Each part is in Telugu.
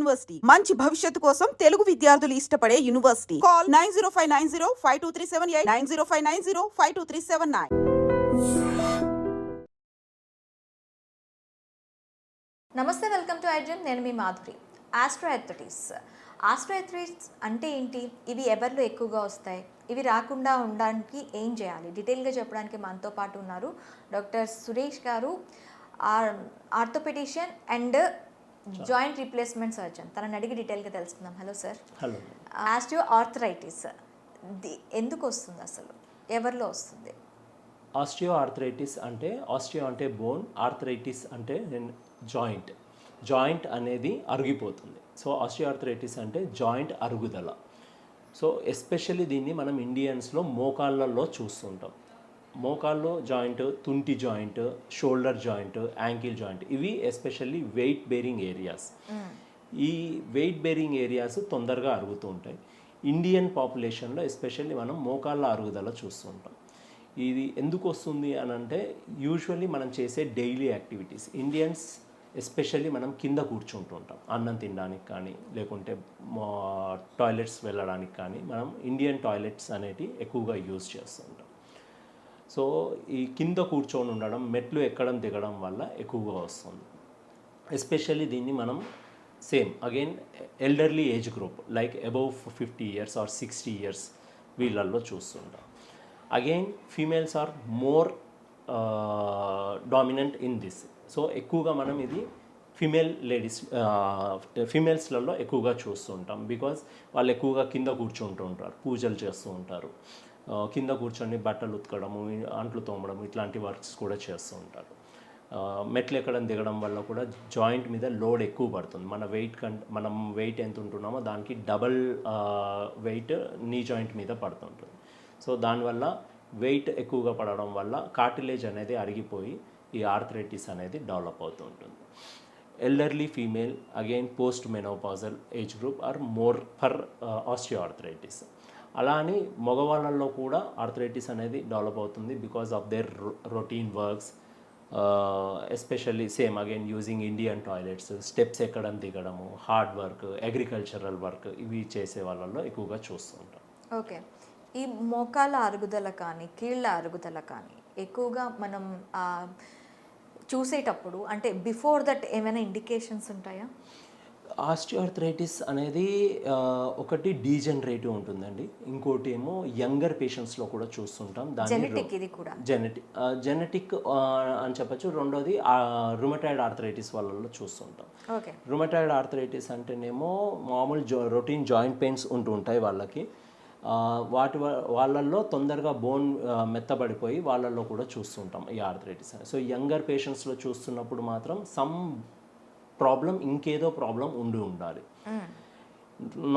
యూనివర్సిటీ. మంచి భవిష్యత్తు కోసం తెలుగు విద్యార్థులు ఇష్టపడే university. Call nine zero five nine zero five two three seven eight nine zero five nine zero five two three seven nine. నమస్తే వెల్కమ్ టు ఐడ్రీమ్ నేను మీ మాధురి. ఆస్ట్రోఎథటిస్ ఆస్ట్రోఎథటిస్ అంటే ఏంటి? ఇవి ఎవరిలో ఎక్కువగా వస్తాయి? ఇవి రాకుండా ఉండడానికి ఏం చేయాలి? డీటెయిల్గా చెప్పడానికి మనతో పాటు ఉన్నారు doctor Suresh garu orthopaedician and joint replacement surgeon. తనని అడిగి డీటెయిల్గా తెలుసుకుందాం. Hello sir. Hello. Osteo arthritis ఎందుకు వస్తుంది అసలు? ఎవరిలో వస్తుంది? ఆస్టియో ఆర్థరైటిస్ అంటే ఆస్టియో అంటే బోన్ ఆర్థరైటిస్ అంటే జాయింట్. జాయింట్ అనేది అరిగిపోతుంది. సో ఆస్టియో ఆర్థరైటిస్ అంటే జాయింట్ అరుగుదల. సో ఎస్పెషల్లీ దీన్ని మనం ఇండియన్స్లో మోకాళ్ళల్లో చూస్తుంటాం. మోకాల్లో జాయింట్ తుంటి joint shoulder joint ankle joint ఇవి ఎస్పెషల్లీ వెయిట్ బేరింగ్ ఏరియాస్. ఈ వెయిట్ బేరింగ్ ఏరియాస్ తొందరగా అరుగుతూ ఉంటాయి. ఇండియన్ పాపులేషన్లో ఎస్పెషల్లీ మనం మోకాళ్ళ అరుగుదల చూస్తుంటాం ఇది ఎందుకు వస్తుంది అని అంటే యూజువల్లీ మనం చేసే డైలీ యాక్టివిటీస్. ఇండియన్స్ ఎస్పెషల్లీ మనం కింద కూర్చుంటుంటాం అన్నం తినడానికి కానీ లేకుంటే టాయిలెట్స్ వెళ్ళడానికి కానీ మనం ఇండియన్ టాయిలెట్స్ అనేటివి ఎక్కువగా యూజ్ చేస్తుంటాం సో ఈ కింద కూర్చొని ఉండడం మెట్లు ఎక్కడం దిగడం వల్ల ఎక్కువగా వస్తుంది. ఎస్పెషల్లీ దీన్ని మనం same again elderly age group like above fifty years or sixty years వీళ్ళల్లో చూస్తుంటాం. Again females are more dominant in this so ఎక్కువగా మనం ఇది ఫిమేల్ లేడీస్ ఫిమేల్స్లలో ఎక్కువగా చూస్తుంటాం. బికాజ్ వాళ్ళు ఎక్కువగా కింద కూర్చుంటూ ఉంటారు పూజలు చేస్తూ ఉంటారు. కింద కూర్చొని బట్టలు ఉతకడము అంట్లు తోమడం ఇట్లాంటి వర్క్స్ కూడా చేస్తూ ఉంటారు. మెట్లు ఎక్కడం దిగడం వల్ల కూడా జాయింట్ మీద లోడ్ ఎక్కువ పడుతుంది. మన వెయిట్ కం మనం వెయిట్ ఎంత ఉంటున్నామో దానికి డబల్ వెయిట్ నీ జాయింట్ మీద పడుతుంటుంది. సో దానివల్ల వెయిట్ ఎక్కువగా పడడం వల్ల కార్టిలేజ్ అనేది అరిగిపోయి ఈ ఆర్థరైటిస్ అనేది డెవలప్ అవుతూ ఉంటుంది elderly female again post menopausal age group are more for osteo arthritis అలా అని మగవాళ్ళల్లో కూడా ఆర్థరైటిస్ అనేది డెవలప్ అవుతుంది because of their routine works especially same again using Indian toilets steps ఎక్కడం దిగడము హార్డ్ వర్క్ అగ్రికల్చరల్ వర్క్ ఇవి చేసే వాళ్ళల్లో ఎక్కువగా చూస్తుంటాం ఓకే. ఈ మోకాల అరుగుదల కానీ కీళ్ళ అరుగుదల కానీ ఎక్కువగా మనం చూసేటప్పుడు అంటే బిఫోర్ దట్ ఏమైనా ఇండికేషన్స్ ఉంటాయా? ఆస్టియోఆర్థరైటిస్ అనేది ఒకటి డీజనరేటివ్ ఉంటుందండి. ఇంకోటి ఏమో యంగర్ పేషెంట్స్లో కూడా చూస్తుంటాం. దాన్ని జెనెటిక్ ఇది కూడా. జెనెటిక్ జెనెటిక్ అని చెప్పచ్చు. రెండోది రుమటాయిడ్ ఆర్థరైటిస్ వాళ్ళలో చూస్తుంటాం. ఓకే. రుమటాయిడ్ ఆర్థరైటిస్ అంటేనేమో మామూలు జో రొటీన్ జాయింట్ పెయిన్స్ ఉంటూ ఉంటాయి వాళ్ళకి. వాటి వాళ్ళల్లో తొందరగా బోన్ మెత్తబడిపోయి వాళ్ళల్లో కూడా చూస్తుంటాం ఈ ఆర్థరైటిస్. సో యంగర్ పేషెంట్స్లో చూస్తున్నప్పుడు మాత్రం సమ్ ప్రాబ్లం ఇంకేదో ప్రాబ్లం ఉండి ఉండాలి.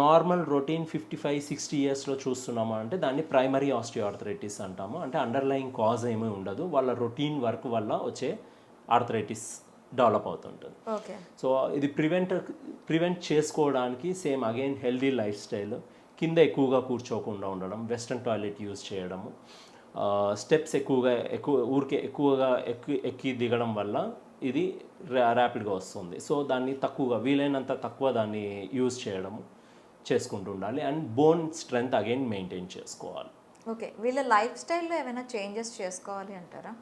Normal routine fifty five sixty ఇయర్స్లో చూస్తున్నామా అంటే దాన్ని ప్రైమరీ ఆస్టియోఆర్థరైటిస్ అంటాము. అంటే అండర్లయింగ్ కాజ్ ఏమీ ఉండదు. వాళ్ళ రొటీన్ వర్క్ వల్ల వచ్చే ఆర్థరైటిస్ డెవలప్ అవుతుంటుంది. ఓకే. సో ఇది ప్రివెంట్ ప్రివెంట్ చేసుకోవడానికి same again healthy life style. కింద ఎక్కువగా కూర్చోకుండా ఉండడం వెస్ట్రన్ టాయిలెట్ యూజ్ చేయడము. స్టెప్స్ ఎక్కువగా ఎక్కువ ఊరికే ఎక్కువగా ఎక్కి ఎక్కి దిగడం వల్ల ఇది ర్యాపిడ్గా వస్తుంది. సో దాన్ని తక్కువగా వీలైనంత తక్కువ దాన్ని యూజ్ చేయడము చేసుకుంటూ ఉండాలి and bone strength again maintain చేసుకోవాలి. ఓకే. వీళ్ళ లైఫ్ స్టైల్లో ఏమైనా చేంజెస్ చేసుకోవాలి అంటారా?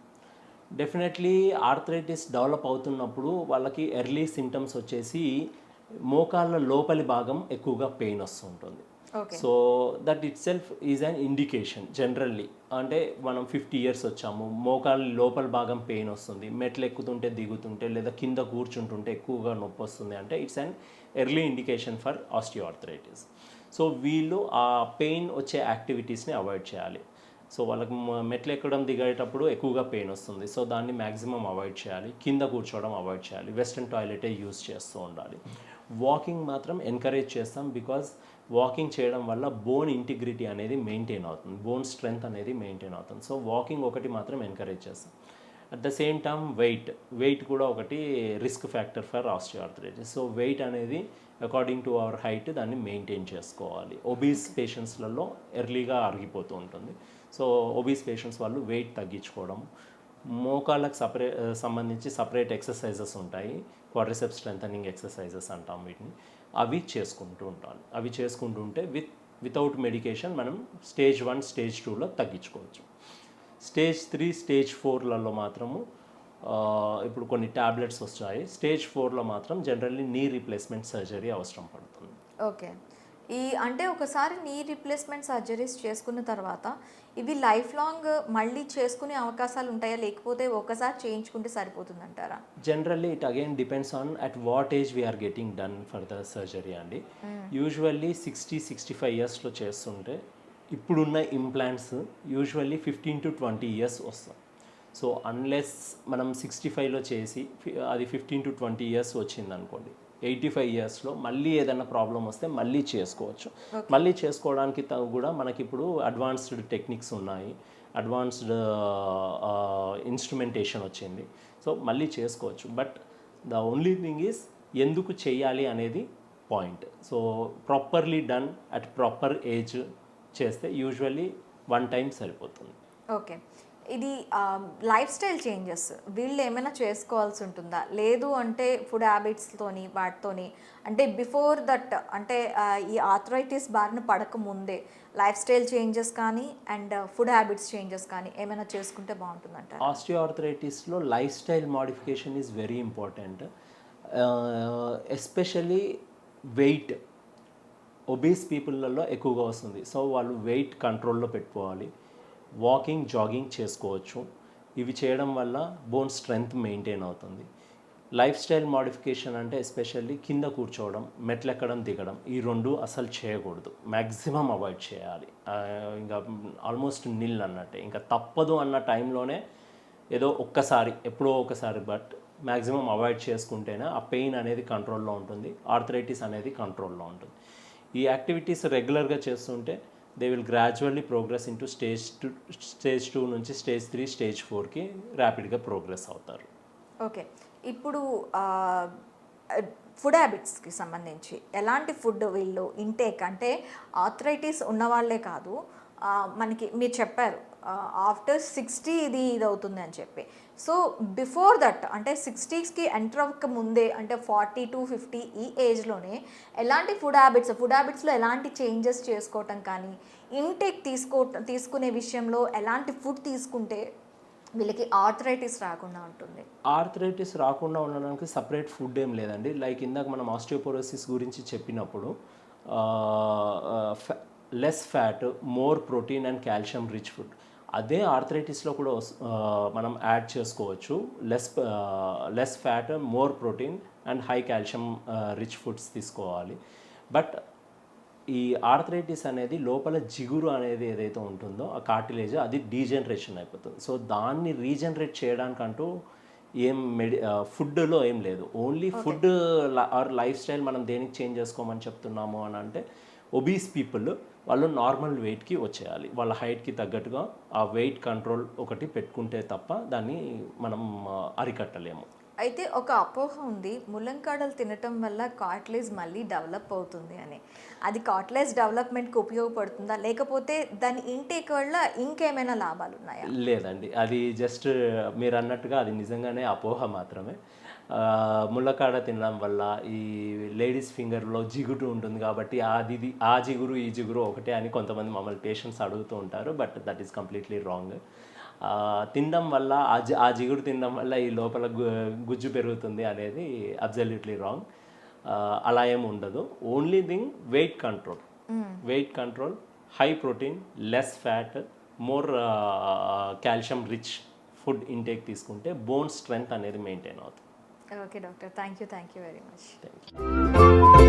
డెఫినెట్లీ ఆర్థరైటిస్ డెవలప్ అవుతున్నప్పుడు వాళ్ళకి ఎర్లీ సిమ్టమ్స్ వచ్చేసి మోకాళ్ళ లోపలి భాగం ఎక్కువగా పెయిన్ వస్తుంటుంది. So that itself is an indication generally అంటే మనం ఫిఫ్టీ ఇయర్స్ వచ్చాము. మోకాళ్ళ లోపల భాగం పెయిన్ వస్తుంది. మెట్లు ఎక్కుతుంటే దిగుతుంటే లేదా కింద కూర్చుంటుంటే ఎక్కువగా నొప్పి వస్తుంది అంటే it's an early indication for osteoarthritis so వీళ్ళు ఆ పెయిన్ వచ్చే యాక్టివిటీస్ని అవాయిడ్ చేయాలి. సో వాళ్ళకి మెట్లు ఎక్కడం దిగేటప్పుడు ఎక్కువగా పెయిన్ వస్తుంది. సో దాన్ని మ్యాక్సిమం అవాయిడ్ చేయాలి. కింద కూర్చోవడం అవాయిడ్ చేయాలి. వెస్ట్రన్ టాయిలెటే యూస్ చేస్తూ ఉండాలి. వాకింగ్ మాత్రం ఎంకరేజ్ చేస్తాం బికాజ్ వాకింగ్ చేయడం వల్ల బోన్ ఇంటిగ్రిటీ అనేది మెయింటైన్ అవుతుంది. బోన్ స్ట్రెంగ్త్ అనేది మెయింటైన్ అవుతుంది. సో వాకింగ్ ఒకటి మాత్రం ఎంకరేజ్ చేస్తాం. At the same time weight weight కూడా ఒకటి risk factor for osteoarthritis so weight అనేది అకార్డింగ్ టు అవర్ హైట్ దాన్ని మెయింటైన్ చేసుకోవాలి. ఒబీస్ పేషెంట్స్లలో ఎర్లీగా అరిగిపోతూ ఉంటుంది. సో ఒబీస్ పేషెంట్స్ వాళ్ళు వెయిట్ తగ్గించుకోవడం. మోకాళ్ళకు సపరేట్ సంబంధించి సపరేట్ ఎక్సర్సైజెస్ ఉంటాయి. క్వాడ్రిసెప్ స్ట్రెంథనింగ్ ఎక్సర్సైజెస్ అంటాం వీటిని. అవి చేసుకుంటూ ఉంటాను. అవి చేసుకుంటూ ఉంటే విత్ వితౌట్ మెడికేషన్ మనం స్టేజ్ వన్ స్టేజ్ టూలో తగ్గించుకోవచ్చు. స్టేజ్ త్రీ స్టేజ్ ఫోర్లలో మాత్రము ఇప్పుడు కొన్ని ట్యాబ్లెట్స్ వచ్చాయి స్టేజ్ ఫోర్లో మాత్రం జనరల్లీ నీ రీప్లేస్మెంట్ సర్జరీ అవసరం పడుతుంది. ఓకే. ఈ అంటే ఒకసారి నీ రిప్లేస్మెంట్ సర్జరీస్ చేసుకున్న తర్వాత ఇవి లైఫ్ లాంగ్ మళ్ళీ చేసుకునే అవకాశాలు ఉంటాయా? లేకపోతే ఒకసారి చేయించుకుంటే సరిపోతుందంటారా? Generally it again depends on at what age we're getting done for the surgery అండి. యూజువల్లీ సిక్స్టీ సిక్స్టీ ఫైవ్ ఇయర్స్లో చేస్తుంటే ఇప్పుడున్న implants usually fifteen to twenty years వస్తాం సో అన్లెస్ మనం సిక్స్టీ ఫైవ్లో చేసి అది ఫిఫ్టీన్ టు ట్వంటీ ఇయర్స్ వచ్చింది అనుకోండి ఎయిటీ ఫైవ్ ఇయర్స్లో మళ్ళీ ఏదైనా ప్రాబ్లం వస్తే మళ్ళీ చేసుకోవచ్చు. మళ్ళీ చేసుకోవడానికి కూడా మనకి ఇప్పుడు అడ్వాన్స్డ్ టెక్నిక్స్ ఉన్నాయి అడ్వాన్స్డ్ ఇన్స్ట్రుమెంటేషన్ వచ్చింది. సో మళ్ళీ చేసుకోవచ్చు. But the only thing is ఎందుకు చేయాలి అనేది point so properly done at proper age చేస్తే యూజువల్లీ వన్ టైం సరిపోతుంది. ఓకే ఇది లైఫ్ స్టైల్ చేంజెస్. వీళ్ళు ఏమైనా చేసుకోవాల్సి ఉంటుందా? లేదు అంటే ఫుడ్ హ్యాబిట్స్తోని వాటితోని. అంటే బిఫోర్ దట్ అంటే ఈ ఆథరైటిస్ బారిన పడక ముందే లైఫ్ స్టైల్ చేంజెస్ కానీ అండ్ ఫుడ్ హ్యాబిట్స్ చేంజెస్ కానీ ఏమైనా చేసుకుంటే బాగుంటుందంట ఆస్టియోఆర్థరైటిస్లో lifestyle modification is very important. Especially weight. Obese పీపుల్లలో ఎక్కువగా వస్తుంది. సో వాళ్ళు వెయిట్ కంట్రోల్లో పెట్టుకోవాలి. వాకింగ్ జాగింగ్ చేసుకోవచ్చు. ఇవి చేయడం వల్ల బోన్ స్ట్రెంగ్త్ మెయింటైన్ అవుతుంది. లైఫ్ స్టైల్ మోడిఫికేషన్ అంటే ఎస్పెషల్లీ కింద కూర్చోవడం మెట్లెక్కడం దిగడం ఈ రెండు అసలు చేయకూడదు. మ్యాక్సిమం అవాయిడ్ చేయాలి. ఇంకా ఆల్మోస్ట్ నిల్ అన్నట్టే. ఇంకా తప్పదు అన్న టైంలోనే ఏదో ఒక్కసారి ఎప్పుడో ఒకసారి బట్ మ్యాక్సిమం అవాయిడ్ చేసుకుంటేనే ఆ పెయిన్ అనేది కంట్రోల్లో ఉంటుంది. ఆర్థరైటిస్ అనేది కంట్రోల్లో ఉంటుంది. ఈ యాక్టివిటీస్ రెగ్యులర్గా చేస్తుంటే they will gradually progress into stage two stage two నుంచి స్టేజ్ త్రీ స్టేజ్ ఫోర్కి ర్యాపిడ్గా ప్రోగ్రెస్ అవుతారు. ఓకే ఇప్పుడు ఫుడ్ హ్యాబిట్స్కి సంబంధించి ఎలాంటి ఫుడ్ వీళ్ళు ఇంటేక్ అంటే ఆథరైటిస్ ఉన్నవాళ్ళే కాదు మనకి మీరు చెప్పారు ఆఫ్టర్ సిక్స్టీ ఇది ఇది అవుతుంది అని చెప్పి. సో బిఫోర్ దట్ అంటే సిక్స్టీస్కి ఎంటర్ అవ్వక ముందే అంటే ఫార్టీ టు ఫిఫ్టీ ఈ ఏజ్లోనే ఎలాంటి ఫుడ్ హ్యాబిట్స్ ఫుడ్ హ్యాబిట్స్లో ఎలాంటి చేంజెస్ చేసుకోవటం కానీ ఇంటేక్ తీసుకో తీసుకునే విషయంలో ఎలాంటి ఫుడ్ తీసుకుంటే వీళ్ళకి ఆర్థరైటిస్ రాకుండా ఉంటుంది? ఆర్థరైటిస్ రాకుండా ఉండడానికి సపరేట్ ఫుడ్ ఏం లేదండి. లైక్ ఇందాక మనం ఆస్టియోపోరోసిస్ గురించి చెప్పినప్పుడు less fat more protein and calcium rich food అదే ఆర్థరైటిస్లో కూడా మనం యాడ్ చేసుకోవచ్చు. Less less fat more protein and high calcium rich foods తీసుకోవాలి. బట్ ఈ ఆర్థరైటిస్ అనేది లోపల జిగురు అనేది ఏదైతే ఉంటుందో ఆ కార్టిలేజ్ అది డీజనరేషన్ అయిపోతుంది. సో దాన్ని రీజనరేట్ చేయడానికంటూ ఏం మెడి ఫుడ్లో ఏం లేదు. Only food or life style మనం దేనికి చేంజ్ చేసుకోమని చెప్తున్నాము అని అంటే ఒబీస్ పీపుల్ వాళ్ళు నార్మల్ వెయిట్కి వచ్చేయాలి. వాళ్ళ హైట్కి తగ్గట్టుగా ఆ వెయిట్ కంట్రోల్ ఒకటి పెట్టుకుంటే తప్ప దాన్ని మనం అరికట్టలేము. అయితే ఒక అపోహ ఉంది. ముల్లంకాడలు తినటం వల్ల కార్ట్లేజ్ మళ్ళీ డెవలప్ అవుతుంది అని. అది కార్ట్లేజ్ డెవలప్మెంట్కి ఉపయోగపడుతుందా? లేకపోతే దాని ఇంటేక్ వల్ల ఇంకేమైనా లాభాలు ఉన్నాయా లేదండి. అది జస్ట్ మీరు అన్నట్టుగా అది నిజంగానే అపోహ మాత్రమే. ముళ్ళకాడ తినడం వల్ల ఈ లేడీస్ ఫింగర్లో జిగురు ఉంటుంది కాబట్టి అది ఆ జిగురు ఈ జిగురు ఒకటే అని కొంతమంది మమ్మల్ని పేషెంట్స్ అడుగుతూ ఉంటారు but that is completely wrong. తినడం వల్ల ఆ జి ఆ జిగురు తినడం వల్ల ఈ లోపల గుజ్జు పెరుగుతుంది అనేది అబ్జల్యూట్లీ రాంగ్. అలా ఏమి ఉండదు. Only thing weight control. Weight control high protein less fat more calcium rich food intake తీసుకుంటే బోన్ స్ట్రెంగ్త్ అనేది మెయింటైన్ అవుతుంది. Okay doctor thank you thank you very much thank you